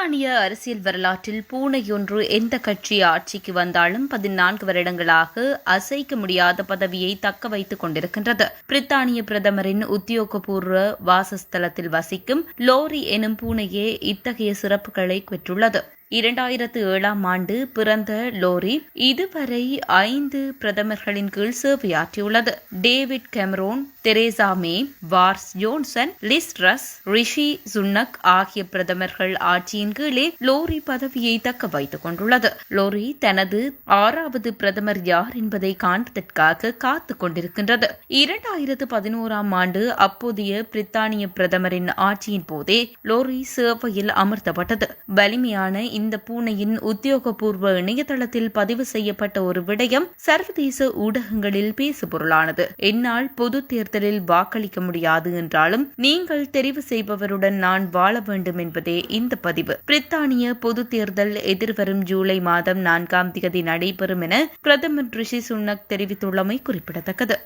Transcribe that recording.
பிரித்தானிய அரசியல் வரலாற்றில் பூனையொன்று எந்த கட்சி ஆட்சிக்கு வந்தாலும் பதினான்கு வருடங்களாக அசைக்க முடியாத பதவியை தக்க வைத்துக் கொண்டிருக்கின்றது. பிரித்தானிய பிரதமரின் உத்தியோகபூர்வ வாசஸ்தலத்தில் வசிக்கும் லோரி எனும் பூனையே இத்தகைய சிறப்புகளை பெற்றுள்ளது. இரண்டாயிரத்து ஏழாம் ஆண்டு பிறந்த லோரி இதுவரை ஐந்து பிரதமர்களின் கீழ் சேவையாற்றியுள்ளது. David Cameron Theresa May Boris Johnson Liz Truss Rishi Sunak ஆகிய பிரதமர்கள் ஆட்சியின் கீழே லோரி பதவியை தக்க வைத்துக் கொண்டுள்ளது. லோரி தனது ஆறாவது பிரதமர் யார் என்பதை காண்பதற்காக காத்துக் கொண்டிருக்கின்றது. இரண்டாயிரத்து பதினோராம் ஆண்டு அப்போதைய பிரித்தானிய பிரதமரின் ஆட்சியின் போதே லோரி சேவையில் அமர்த்தப்பட்டது. வலிமையான இந்த பூனையின் உத்தியோகபூர்வ இணையதளத்தில் பதிவு செய்யப்பட்ட ஒரு விடயம் சர்வதேச ஊடகங்களில் பேசுபொருளானது. என்னால் பொது தேர்தலில் வாக்களிக்க முடியாது என்றாலும் நீங்கள் தெரிவு செய்பவருடன் நான் வாழ வேண்டும் என்பதே இந்த பதிவு. பிரித்தானிய பொது தேர்தல் எதிர்வரும் ஜூலை மாதம் நான்காம் தேதி நடைபெறும் என பிரதமர் ரிஷி சுன்னக் தெரிவித்துள்ளமை குறிப்பிடத்தக்கது.